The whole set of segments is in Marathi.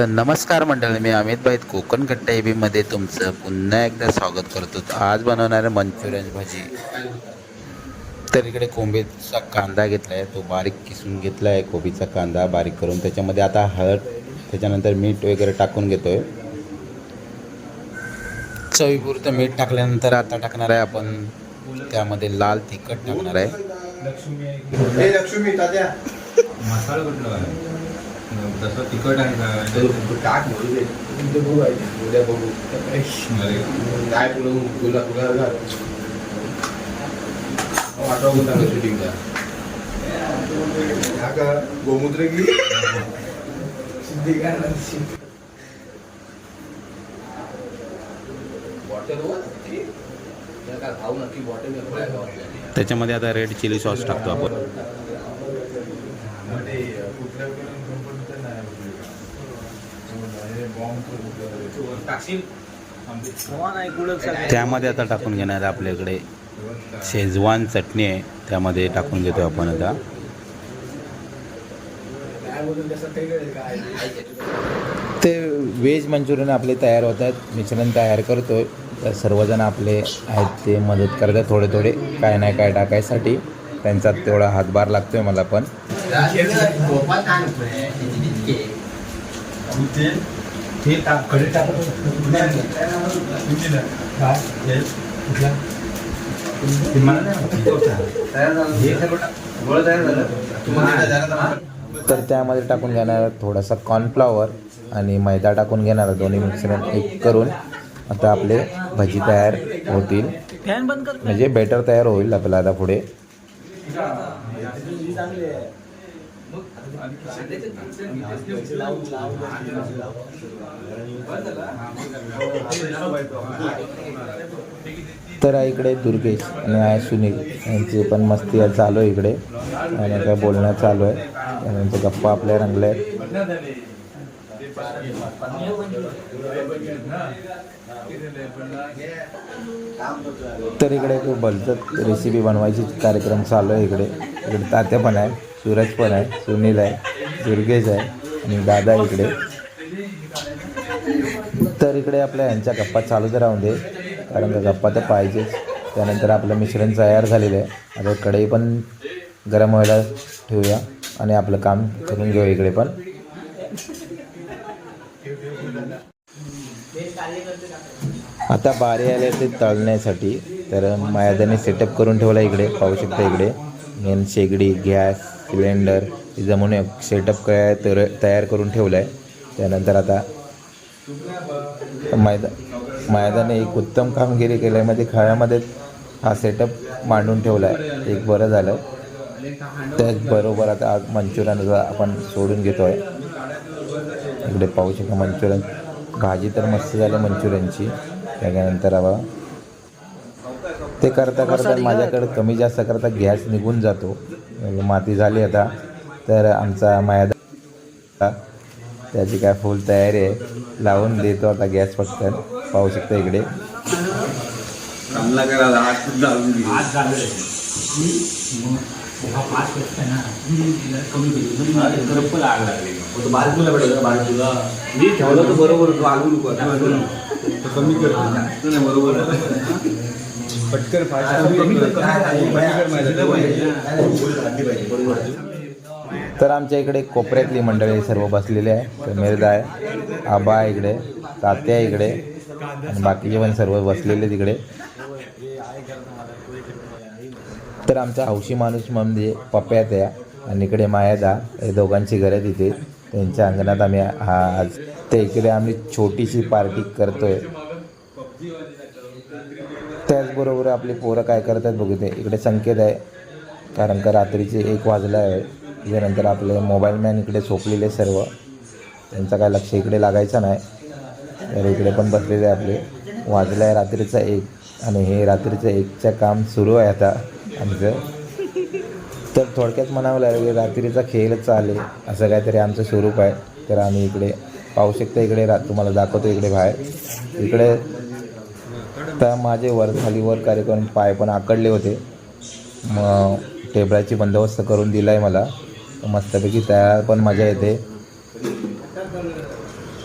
तर नमस्कार मंडळी मी अमित भाई कोकण कट्टा मध्ये तुमचं पुन्हा एकदा स्वागत करतो. आज बनवणार आहे मंचुरियन भाजी. तर इकडे कोंबीचा कांदा घेतला आहे तो बारीक किसून घेतला आहे कोबीचा कांदा बारीक करून. त्याच्यामध्ये आता हळद त्याच्यानंतर मीठ वगैरे टाकून घेतो आहे चवीपुरतं मीठ टाकल्यानंतर आता टाकणार आहे आपण त्यामध्ये लाल तिखट टाकणार आहे? तसं तिखट आहे टाक म्हणून तुमचं बघू आहे उद्या बघू. अरे, काय तुला तुला तुला घाल वाटवून टाकलं शूटिंगला हा का? गोमूत्र की? त्याच्यामध्ये आता रेड चिली सॉस टाकतो आपण. त्यामध्ये आता टाकून घेणार आहे आपल्याकडे शेजवान चटणी आहे त्यामध्ये टाकून घेतो आपण आता. ते व्हेज मंचुरियन आपले तयार होत आहेत. मिश्रण तयार करतोय. तर सर्वजण आपले आहेत ते मदत करतात थोडे थोडे. काय नाही काय टाकायसाठी. त्यांचा तेवढा हातभार लागतोय मला पण. तर त्यामध्ये टाकून घेणार थोडासा कॉर्नफ्लॉवर आणि मैदा टाकून घेणार दोन्ही मिश्रण एक करून आता आपले भजी तयार होतील. म्हणजे बेटर तयार होईल आपल्याला आता पुढे. तर इकडे दुर्गेश आणि सुनील यांची पण मस्ती चालू आहे इकडे. आणि काय बोलणं चालू आहे. त्यांच्या गप्पा आपल्या रंगल्या आहेत. तर इकडे एक रेसिपी बनवायची कार्यक्रम चालू आहे इकडे. इकडे तात्या पण आहे. सूरज पण आहे सुनील आहे दुर्गेश आहे आणि दादा इकडे. तर इकडे आपल्या यांच्या गप्पा चालूच राहून दे कारण का गप्पा तर पाहिजेच. त्यानंतर आपलं मिश्रण तयार झालेलं आहे. आता कढई पण गरम व्हायला ठेवूया आणि आपलं काम करून घेऊया इकडे पण. आता बारी आले ते तळण्यासाठी तर मायादाने सेटअप करून ठेवला इकडे पाहू शकता इकडे. मेन शेगडी गॅस सिलेंडर जमून सेटअप काय तर तयार करून ठेवलं आहे त्यानंतर आता मैदा मैदाने एक उत्तम कामगिरी केल्यामध्ये खेळामध्ये हा सेटअप मांडून ठेवला आहे एक बरं झालं. त्याचबरोबर आता आज मंचुरियनचा आपण सोडून घेतो आहे इकडे पाहू शकता मंचुरियन. भाजी तर मस्त झाली मंचुरियनची. त्याच्यानंतर हवा. ते करता करता माझ्याकडे कमी जास्त करता गॅस निघून जातो. म्हणजे माती झाली आता. तर आमचा मायादा त्याची काय फुल तयारी आहे. लावून देतो आता गॅस फक्त. पाहू शकता इकडे. चांगला करा हात सुद्धा लावून घे. मी ठेवलं तर बरोबर तू आलू नको. तर कमी कर जास्त नाही बरोबर पटकन तर आमच्या इकडे कोपऱ्यातली मंडळी सर्व बसलेली आहे. तर मिरदा आहे आबा इकडे तात्या इकडे आणि बाकीचे पण सर्व बसलेले तिकडे तर आमचा हौशी माणूस म्हणजे पप्यात आहे आणि इकडे मायादा हे दोघांची घरं तिथे त्यांच्या अंगणात आम्ही हा आज ते इकडे आम्ही छोटीशी पार्टी करतोय. त्याचबरोबर आपली पोरं काय करतात बघू ते इकडे संकेत आहे. कारण का रात्रीचे एक वाजला आहे. त्याच्यानंतर आपले मोबाईल मॅन इकडे झोपलेले सर्व. त्यांचा काय लक्ष इकडे लागायचं नाही. तर इकडे पण बसलेले आहे आपले. वाजलं आहे रात्रीचं एक. आणि हे रात्रीचं एकचं काम सुरू आहे आता आमचं. तर थोडक्यात म्हणावं लागेल रात्रीचा खेळच चाले असं काहीतरी आमचं स्वरूप आहे. तर आम्ही इकडे पाहू शकता. इकडे रा तुम्हाला दाखवतो इकडे बाहेर. इकडे तर माझे वर खालीवर कार्यक्रम पाय पण आकडले होते. मग टेबलाची बंदोबस्त करून दिला आहे मला. मस्तपैकी तयार पण मजा येते.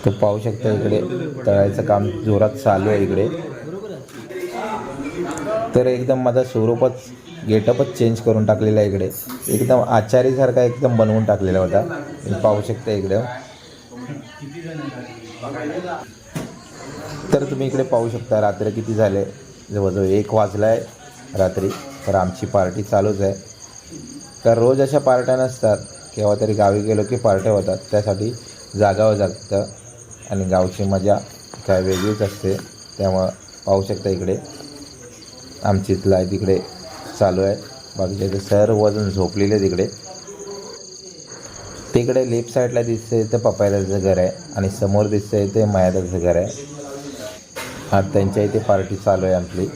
तर पाहू शकता इकडे तळायचं काम जोरात चालू आहे इकडे. तर एकदम माझा स्वरूपच गेटअपच चेंज करून टाकलेला आहे इकडे. एकदम आचारीसारखा एकदम बनवून टाकलेला होता. पाहू शकता इकडे. तर तुम्ही इकडे पाहू शकता रात्री किती झाले? जवळजवळ एक वाजला आहे रात्री. तर आमची पार्टी चालूच आहे. तर रोज अशा पार्ट्या नसतात. केव्हा तरी गावी गेलो की पार्ट्या होतात. त्यासाठी जागावं लागतं आणि गावची मजा काय वेगळीच असते. त्यामुळं पाहू शकता इकडे. आमची इथला आहे तिकडे चालू आहे. बाकीचे ते सर्वजण झोपलेले तिकडे तिकडे लेफ्ट साईडला दिसतंय ते पपायदाचं घर आहे. आणि समोर दिसतंय ते मायादाचं घर आहे. हा त्यांच्या इथे पार्टी चालू आहे आपली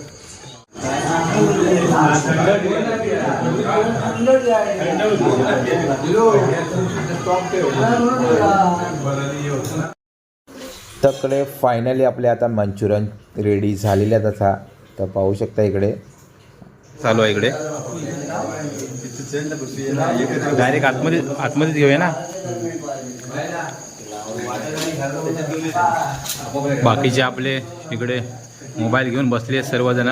तकडे फायनली आपले आता मंचुरियन रेडी झालेले आहेत आता. तर पाहू शकता इकडे. चालू आहे इकडे. डायरेक्ट आतमध्ये आतमध्येच घेऊया ना? बाकीचे आपले इकडे मोबाईल घेऊन बसले आहेत सर्वजण.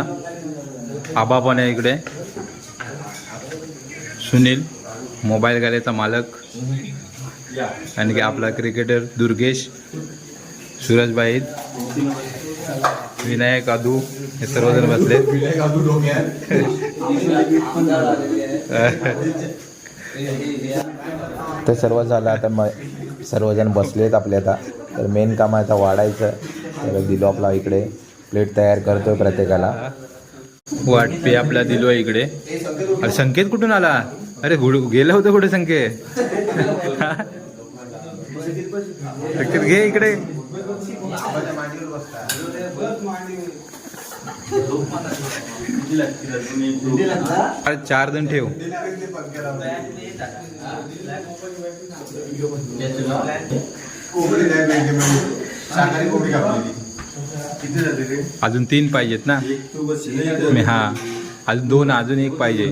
आबा पण आहे इकडे. सुनील मोबाईल गॅलेचा मालक. आणखी आपला क्रिकेटर दुर्गेश सूरजबाई विनायक आदू हे सर्वजण बसले तर सर्व झालं आता मग सर्वजण बसलेत आपले आता. तर मेन काम आहे आता वाढायचं. तर दिलो आपला इकडे. प्लेट तयार करतोय प्रत्येकाला. वाटपे आपला दिलो आहे इकडे. अरे संकेत कुठून आला? अरे गुड गेलं होतं कुठे संकेत? घे इकडे. अरे चार जण ठेव. अजून तीन पाहिजेत ना. मी हा अजून दोन अजून एक पाहिजे.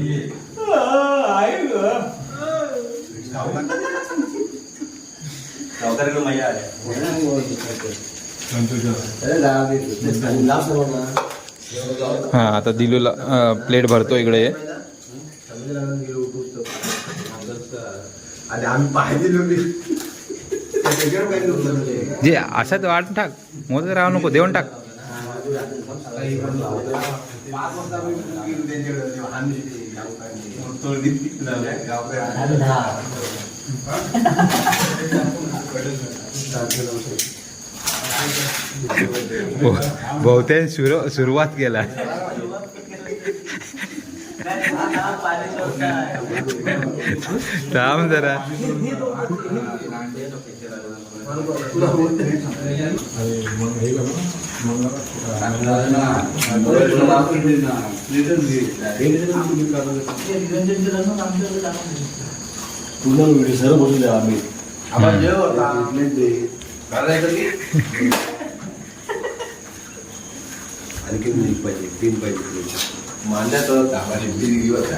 हा आता दिलूला प्लेट भरतो इकडे. जे असाच वाढून टाक. मोदक राहू नको देऊन टाक. बहुतेक सुरू सुरुवात केला. थांब जरा. सर्व बसले आम्ही. आपण जेव होता करायचं की आणखी एक पाहिजे तीन पाहिजे मांड्या तर गावाने बिल दिवस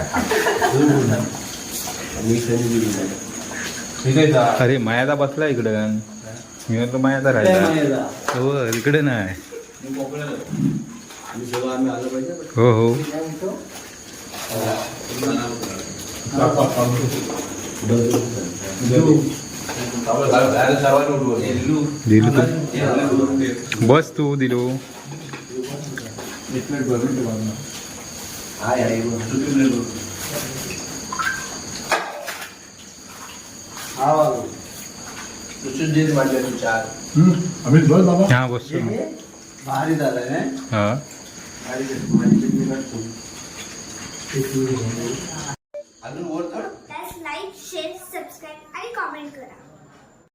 मी का अरे मायादा बसला इकडं. मी म्हणतो मायादा राहिला. हो इकडे नाही. आम्ही जेव्हा आम्ही आलं पाहिजे. हो हो. उठवलं. दिलू. तू बस तू दिलू. हा सुशुद्धीत म्हटलं तू चार अमित बस बाबा. हा बस तू. भारी झालाय ना हा.